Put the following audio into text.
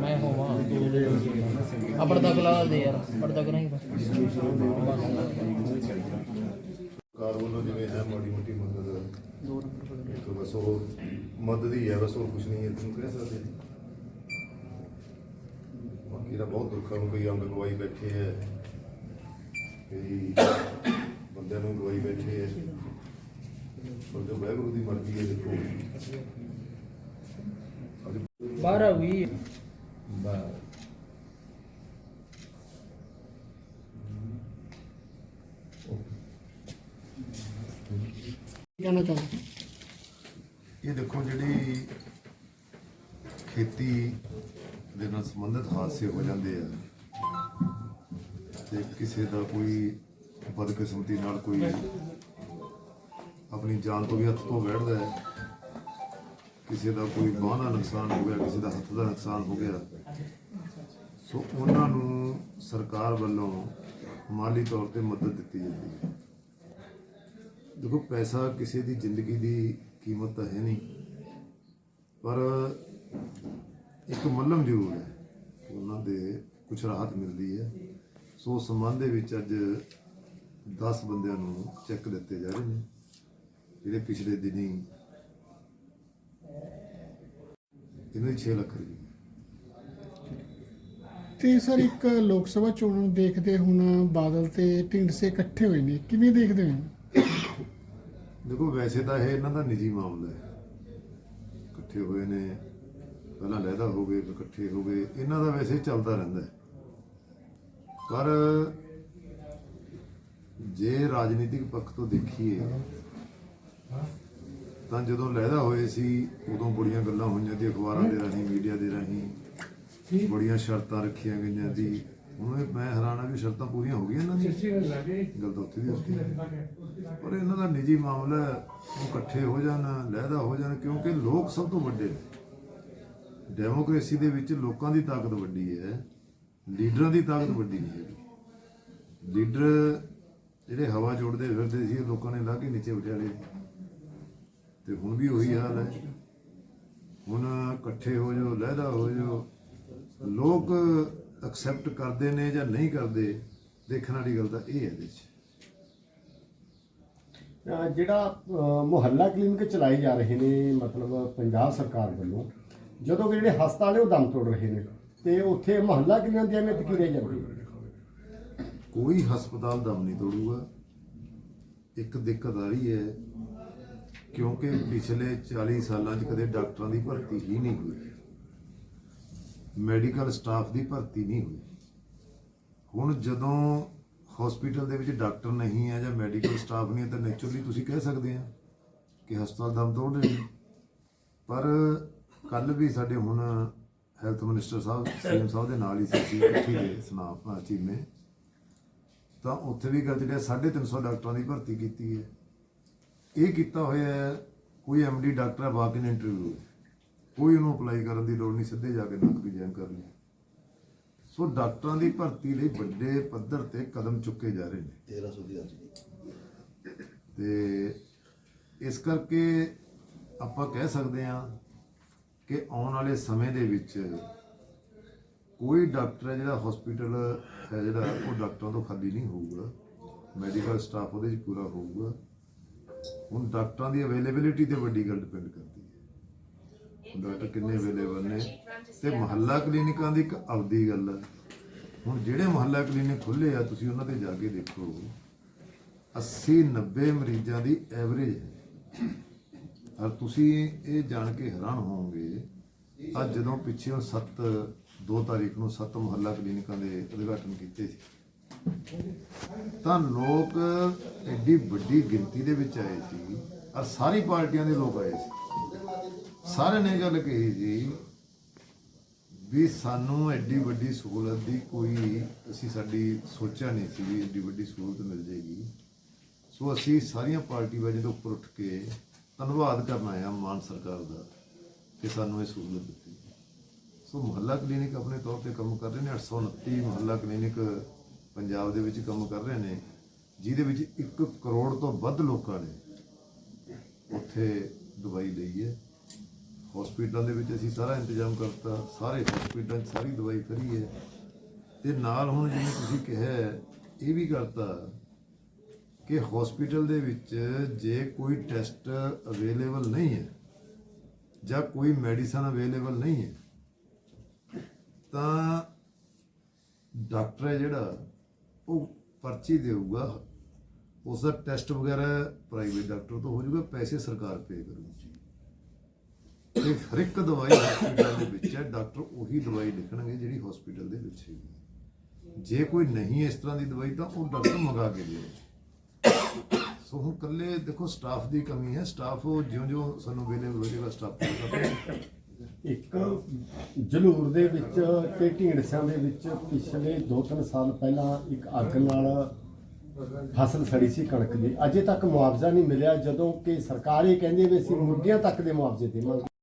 ਮੈਂ ਹੋਵਾਂ ਆ ਪਰਦਾ ਕਲਾ ਦੇ ਯਾਰ ਪਰਦਾ ਕਰਾਂਗੇ ਸਰਕਾਰ ਵੱਲੋਂ ਜਿਵੇਂ ਹੈ ਮਾੜੀ ਮੋਟੀ ਮਦਦ। ਇੱਕ ਬਸ ਉਹ ਮਦਦ ਹੀ ਹੈ, ਬਸ ਉਹ ਕੁਛ ਨਹੀਂ ਹੈ ਕਹਿ ਸਕਦੇ ਬਾਕੀ ਦਾ ਬਹੁਤ ਦੁੱਖਾਂ ਨੂੰ ਕੋਈ ਅੰਗ ਗਵਾਈ ਬੈਠੇ ਹੈ। ਕਈ ਬੰਦਿਆਂ ਨੂੰ ਗਵਾਈ ਬੈਠੇ ਹੈ ਪਰ ਜੋ ਵਾਹਿਗੁਰੂ ਦੀ ਮਰਜ਼ੀ ਹੈ ਦੇਖੋ। ਜਾਣਾ ਚਾਹੁੰਦਾ ਇਹ ਦੇਖੋ ਜਿਹੜੀ ਖੇਤੀ ਦੇ ਨਾਲ ਸੰਬੰਧਿਤ ਹਾਦਸੇ ਹੋ ਜਾਂਦੇ ਆ। ਤੇ ਕਿਸੇ ਦਾ ਕੋਈ ਬਦਕਿਸਮਤੀ ਨਾਲ ਕੋਈ ਆਪਣੀ ਜਾਨ ਤੋਂ ਵੀ ਹੱਥ ਤੋਂ ਬੈਠਦਾ ਹੈ, ਕਿਸੇ ਦਾ ਕੋਈ ਬਾਂਹ ਦਾ ਨੁਕਸਾਨ ਹੋ ਗਿਆ, ਕਿਸੇ ਦਾ ਹੱਥ ਦਾ ਨੁਕਸਾਨ ਹੋ ਗਿਆ, ਸੋ ਉਹਨਾਂ ਨੂੰ ਸਰਕਾਰ ਵੱਲੋਂ ਮਾਲੀ ਤੌਰ ਤੇ ਮਦਦ ਦਿੱਤੀ ਜਾਂਦੀ ਹੈ। ਦੇਖੋ, ਪੈਸਾ ਕਿਸੇ ਦੀ ਜ਼ਿੰਦਗੀ ਦੀ ਕੀਮਤ ਤਾਂ ਹੈ ਨਹੀਂ, ਪਰ ਇੱਕ ਮੱਲਮ ਜ਼ਰੂਰ ਹੈ। ਉਹਨਾਂ ਦੇ ਕੁਝ ਰਾਹਤ ਮਿਲਦੀ ਹੈ। ਸੋ ਸੰਬੰਧ ਦੇ ਵਿੱਚ ਅੱਜ 10 ਬੰਦਿਆਂ ਨੂੰ ਚੈੱਕ ਦਿੱਤੇ ਜਾ ਰਹੇ ਨੇ ਜਿਹੜੇ ਪਿਛਲੇ ਦਿਨੀ ਇਹਨਾਂ ਦੀ 6 ਲੱਖ ਰੁਪਏ। ਤੇ ਸਰ ਇੱਕ ਲੋਕ ਸਭਾ ਚੋਣਾਂ ਨੂੰ ਦੇਖਦੇ ਹੁਣ ਬਾਦਲ ਤੇ ਢੀਂਡਸੇ ਇਕੱਠੇ ਹੋਏ ਨੇ ਕਿਵੇਂ ਦੇਖਦੇ ਹੋ? ਦੇਖੋ ਵੈਸੇ ਤਾਂ ਇਹ ਇਹਨਾਂ ਦਾ ਨਿੱਜੀ ਮਾਮਲਾ ਹੈ। ਇਕੱਠੇ ਹੋਏ ਨੇ ਪਹਿਲਾਂ ਲਹਿਦਾ ਹੋ ਗਏ ਇਕੱਠੇ ਹੋ ਗਏ ਇਹਨਾਂ ਦਾ ਵੈਸੇ ਚੱਲਦਾ ਰਹਿੰਦਾ ਹੈ। ਪਰ ਜੇ ਰਾਜਨੀਤਿਕ ਪੱਖ ਤੋਂ ਦੇਖੀਏ ਤਾਂ ਜਦੋਂ ਲਹਿਦਾ ਹੋਏ ਸੀ ਉਦੋਂ ਬੜੀਆਂ ਗੱਲਾਂ ਹੋਈਆਂ ਸੀ ਅਖਬਾਰਾਂ ਦੇ ਰਾਹੀਂ ਮੀਡੀਆ ਦੇ ਰਾਹੀਂ ਬੜੀਆਂ ਸ਼ਰਤਾਂ ਰੱਖੀਆਂ ਗਈਆਂ ਸੀ। ਹੁਣ ਮੈਂ ਹੈਰਾਨ ਆ ਵੀ ਸ਼ਰਤਾਂ ਪੂਰੀਆਂ ਹੋ ਗਈਆਂ ਇਹਨਾਂ ਦੀਆਂ। ਗੱਲ ਤਾਂ ਉੱਥੇ ਦੀ ਉੱਥੇ। ਪਰ ਇਹਨਾਂ ਦਾ ਨਿੱਜੀ ਮਾਮਲਾ ਉਹ ਇਕੱਠੇ ਹੋ ਜਾਣ ਲਹਿਦਾ ਹੋ ਜਾਣ ਕਿਉਂਕਿ ਲੋਕ ਸਭ ਤੋਂ ਵੱਡੇ ਨੇ। ਡੈਮੋਕ੍ਰੇਸੀ ਦੇ ਵਿੱਚ ਲੋਕਾਂ ਦੀ ਤਾਕਤ ਵੱਡੀ ਹੈ। ਲੀਡਰਾਂ ਦੀ ਤਾਕਤ ਵੱਡੀ ਨਹੀਂ ਹੈਗੀ। ਲੀਡਰ ਜਿਹੜੇ ਹਵਾ ਜੋੜਦੇ ਫਿਰਦੇ ਸੀ ਲੋਕਾਂ ਨੇ ਲਾ ਕੇ ਨੀਚੇ ਬਿਠਾ ਲਏ ਤੇ ਹੁਣ ਵੀ ਉਹੀ ਹਾਲ ਹੈ। ਹੁਣ ਇਕੱਠੇ ਹੋ ਜਾਓ, ਲਹਿਦਾ ਹੋ ਜਾਓ। ਲੋਕ ਐਕਸੈਪਟ ਕਰਦੇ ਨੇ ਜਾਂ ਨਹੀਂ ਕਰਦੇ, ਦੇਖਣ ਵਾਲੀ ਗੱਲ ਤਾਂ ਇਹ ਹੈ ਇਹਦੇ 'ਚ। ਜਿਹੜਾ ਮੁਹੱਲਾ ਕਲੀਨਿਕ ਚਲਾਏ ਜਾ ਰਹੇ ਨੇ, ਮਤਲਬ ਪੰਜਾਬ ਸਰਕਾਰ ਵੱਲੋਂ, ਜਦੋਂ ਕਿ ਜਿਹੜੇ ਹਸਪਤਾਲ ਨੇ ਉਹ ਦਮ ਤੋੜ ਰਹੇ ਨੇ। ਤੇ ਉੱਥੇ ਮਹੱਲਾ ਕਲੀਨਿਕ ਦੀ ਅਹਿਮੀਅਤ ਕੀ ਰਹਿ ਜਾਂਦੀ? ਹੈ ਕੋਈ ਹਸਪਤਾਲ ਦਮ ਨਹੀਂ ਤੋੜੂਗਾ। ਇੱਕ ਦਿੱਕਤ ਆ ਰਹੀ ਹੈ, ਕਿਉਂਕਿ ਪਿਛਲੇ 40 ਸਾਲਾਂ 'ਚ ਕਦੇ ਡਾਕਟਰਾਂ ਦੀ ਭਰਤੀ ਹੀ ਨਹੀਂ ਹੋਈ। ਮੈਡੀਕਲ ਸਟਾਫ ਦੀ ਭਰਤੀ ਨਹੀਂ ਹੋਈ। ਹੁਣ ਜਦੋਂ ਹਸਪੀਟਲ ਦੇ ਵਿੱਚ ਡਾਕਟਰ ਨਹੀਂ ਹੈ ਜਾਂ ਮੈਡੀਕਲ ਸਟਾਫ ਨਹੀਂ ਹੈ ਤਾਂ ਨੇਚਰਲੀ ਤੁਸੀਂ ਕਹਿ ਸਕਦੇ ਆ ਕਿ ਹਸਪਤਾਲ ਦਮ ਤੋੜ ਰਹੇ ਨੇ ਪਰ ਕੱਲ ਵੀ ਸਾਡੇ ਹੁਣ ਹੈਲਥ ਮਿਨਿਸਟਰ ਸਾਹਿਬ ਸੀਐਮ ਸਾਹਿਬ ਦੇ ਨਾਲ ਹੀ ਸੀ ਇਕੱਠੀ ਦੇ ਸੁਨਾਮ ਚੀਮੇ ਤਾਂ ਉੱਥੇ ਵੀ ਗੱਲ ਜਿਹੜੀ 350 ਡਾਕਟਰਾਂ ਦੀ ਭਰਤੀ ਕੀਤੀ ਹੈ। ਇਹ ਕੀਤਾ ਹੋਇਆ ਹੈ ਕੋਈ MD doctor walk in interview ਕੋਈ ਉਹਨੂੰ ਅਪਲਾਈ ਕਰਨ ਦੀ ਲੋੜ ਨਹੀਂ ਸਿੱਧੇ ਜਾ ਕੇ ਨੌਕਰੀ ਜੁਆਇਨ ਕਰ ਲਈ। ਸੋ ਡਾਕਟਰਾਂ ਦੀ ਭਰਤੀ ਲਈ ਵੱਡੇ ਪੱਧਰ ਤੇ ਕਦਮ ਚੁੱਕੇ ਜਾ ਰਹੇ ਨੇ। 1300 ਦੀ ਅਰਜ਼ੀ ਤੇ ਇਸ ਕਰਕੇ ਆਪਾਂ ਕਹਿ ਸਕਦੇ ਹਾਂ ਕਿ ਆਉਣ ਵਾਲੇ ਸਮੇਂ ਦੇ ਵਿੱਚ ਕੋਈ ਡਾਕਟਰ ਹੈ ਜਿਹੜਾ ਹਸਪੀਟਲ ਹੈ ਜਿਹੜਾ, ਉਹ ਡਾਕਟਰਾਂ ਤੋਂ ਖਾਲੀ ਨਹੀਂ ਹੋਊਗਾ। ਮੈਡੀਕਲ ਸਟਾਫ ਉਹਦੇ 'ਚ ਪੂਰਾ ਹੋਊਗਾ। ਹੁਣ ਡਾਕਟਰਾਂ ਦੀ ਅਵੇਲੇਬਿਲਿਟੀ ਤੇ ਵੱਡੀ ਗੱਲ ਡਿਪੈਂਡ ਕਰਦੀ ਹੈ। ਡਾਕਟਰ ਕਿੰਨੇ ਅਵੇਲੇਬਲ ਨੇ? ਤੇ ਮਹੱਲਾ ਕਲੀਨਿਕਾਂ ਦੀ ਇੱਕ ਅਵਧੀ ਗੱਲ ਹੈ। ਹੁਣ ਜਿਹੜੇ ਮਹੱਲਾ ਕਲੀਨਿਕ ਖੁੱਲੇ ਆ, ਤੁਸੀਂ ਉਹਨਾਂ ਤੇ ਜਾ ਕੇ ਦੇਖੋ 80 90 ਮਰੀਜ਼ਾਂ ਦੀ ਐਵਰੇਜ ਹੈ। ਔਰ ਤੁਸੀਂ ਇਹ ਜਾਣ ਕੇ ਹੈਰਾਨ ਹੋਵੋਗੇ ਅੱਜ ਜਦੋਂ ਪਿੱਛੇ 7 2 ਤਾਰੀਖ ਨੂੰ 7 ਮੁਹੱਲਾ ਕਲੀਨਿਕਾਂ ਦੇ ਉਦਘਾਟਨ ਕੀਤੇ ਸੀ, ਤਾਂ ਲੋਕ ਐਡੀ ਵੱਡੀ ਗਿਣਤੀ ਦੇ ਵਿੱਚ ਆਏ ਸੀ ਔਰ ਸਾਰੀ ਪਾਰਟੀਆਂ ਦੇ ਲੋਕ ਆਏ ਸੀ। ਸਾਰਿਆਂ ਨੇ ਇਹ ਗੱਲ ਕਹੀ ਜੀ ਵੀ ਸਾਨੂੰ ਐਡੀ ਵੱਡੀ ਸਹੂਲਤ ਦੀ ਕੋਈ ਅਸੀਂ ਸਾਡੀ ਸੋਚਿਆ ਨਹੀਂ ਸੀ ਵੀ ਐਡੀ ਵੱਡੀ ਸਹੂਲਤ ਮਿਲ ਜੇਗੀ ਸੋ ਅਸੀਂ ਸਾਰੀਆਂ ਪਾਰਟੀ ਵਾਲੇ ਦੇ ਉੱਪਰ ਉੱਠ ਕੇ ਧੰਨਵਾਦ ਕਰਨਾ ਆ ਮਾਨ ਸਰਕਾਰ ਦਾ ਕਿ ਸਾਨੂੰ ਇਹ ਸਹੂਲਤ ਦਿੱਤੀ। ਸੋ ਮੁਹੱਲਾ ਕਲੀਨਿਕ ਆਪਣੇ ਤੌਰ ਤੇ ਕੰਮ ਕਰ ਰਹੇ ਨੇ 829 ਮੁਹੱਲਾ ਕਲੀਨਿਕ ਪੰਜਾਬ ਦੇ ਵਿੱਚ ਕੰਮ ਕਰ ਰਹੇ ਨੇ, ਜਿਹਦੇ ਵਿੱਚ 1 ਕਰੋੜ ਤੋਂ ਵੱਧ ਲੋਕਾਂ ਨੇ ਉੱਥੇ ਦਵਾਈ ਲਈ ਹੈ। ਹਸਪੀਟਲਾਂ ਦੇ ਵਿੱਚ ਅਸੀਂ ਸਾਰਾ ਇੰਤਜ਼ਾਮ ਕਰਤਾ, ਸਾਰੇ ਹਸਪੀਟਲਾਂ 'ਚ ਸਾਰੀ ਦਵਾਈ ਫਰੀ ਹੈ। ਤੇ ਨਾਲ ਹੁਣ ਜਿਵੇਂ ਤੁਸੀਂ ਕਿਹਾ, ਇਹ ਵੀ ਕਰਤਾ ਕਿ ਹਸਪੀਟਲ ਦੇ ਵਿੱਚ ਜੇ ਕੋਈ ਟੈਸਟ ਅਵੇਲੇਬਲ ਨਹੀਂ ਹੈ ਜਾਂ ਕੋਈ ਮੈਡੀਸਨ ਅਵੇਲੇਬਲ ਨਹੀਂ ਹੈ, ਤਾਂ ਡਾਕਟਰ ਹੈ ਜਿਹੜਾ, ਉਹ ਪਰਚੀ ਦੇਊਗਾ। ਉਸ ਦਾ ਟੈਸਟ ਵਗੈਰਾ ਪ੍ਰਾਈਵੇਟ ਡਾਕਟਰ ਤੋਂ ਹੋ ਜਾਊਗਾ, ਪੈਸੇ ਸਰਕਾਰ ਪੇ ਕਰੂਗੀ। ਤੇ ਹਰ ਇੱਕ ਦਵਾਈ ਹਸਪੀਟਲ ਦੇ ਵਿੱਚ ਹੈ ਡਾਕਟਰ ਉਹੀ ਦਵਾਈ ਲਿਖਣਗੇ ਜਿਹੜੀ ਹਸਪੀਟਲ ਦੇ ਵਿੱਚ ਹੈਗੀ ਜੇ ਕੋਈ ਨਹੀਂ ਇਸ ਤਰ੍ਹਾਂ ਦੀ ਦਵਾਈ, ਤਾਂ ਉਹ ਡਾਕਟਰ ਮੰਗਾ ਕੇ ਦੇ ਸੋ ਹੁਣ ਕੱਲੇ ਦੇਖੋ ਸਟਾਫ ਦੀ ਕਮੀ ਹੈ ਸਟਾਫ ਜਿਉਂ-ਜਿਉਂ ਸਾਨੂੰ ਅਵੇਲੇਬਲ ਹੋ ਜਾਏਗਾ ਸਟਾਫ ਪੂਰਾ ਇੱਕ ਜਲੂਰ ਦੇ ਵਿੱਚ ਤੇ ਢੀਂਡਸਿਆਂ ਦੇ ਵਿੱਚ ਪਿਛਲੇ 2-3 ਸਾਲ ਪਹਿਲਾਂ ਇੱਕ ਅੱਗ ਨਾਲ ਫਸਲ ਸੜੀ ਸੀ ਕਣਕ ਦੀ। ਅਜੇ ਤੱਕ ਮੁਆਵਜ਼ਾ ਨਹੀਂ ਮਿਲਿਆ, ਜਦੋਂ ਕਿ ਸਰਕਾਰ ਇਹ ਕਹਿੰਦੀ ਵੀ ਅਸੀਂ ਮੁਰਗੀਆਂ ਤੱਕ ਦੇ ਮੁਆਵਜ਼ੇ ਦੇਵਾਂਗੇ।